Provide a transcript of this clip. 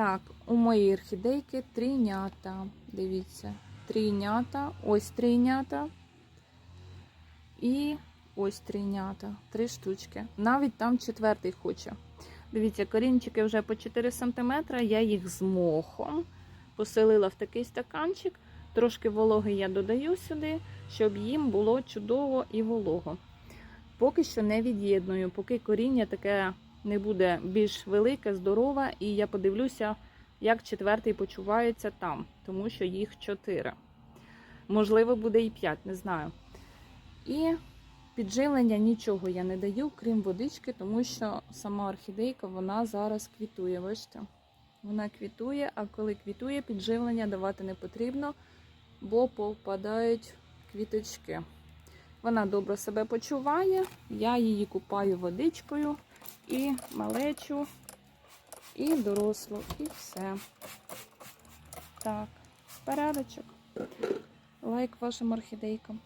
Так, у моєї орхідейки трійнята. Дивіться, трійнята, ось трійнята. І ось трійнята. Три штучки. Навіть там четвертий хоче. Дивіться, корінчики вже по 4 см. Я їх з мохом поселила в такий стаканчик. Трошки вологи я додаю сюди, щоб їм було чудово і волого. Поки що не від'єдную, поки коріння таке не буде більш велике, здорове, і я подивлюся, як четвертий почувається там, тому що їх чотири. Можливо, буде і п'ять, не знаю. І підживлення нічого я не даю, крім водички, тому що сама орхідейка вона зараз квітує. Бачите? Вона квітує, а коли квітує, підживлення давати не потрібно, бо попадають квіточки. Вона добре себе почуває, я її купаю водичкою і малечу, і дорослу, і все. Так, порядочок. Лайк вашим орхідейкам.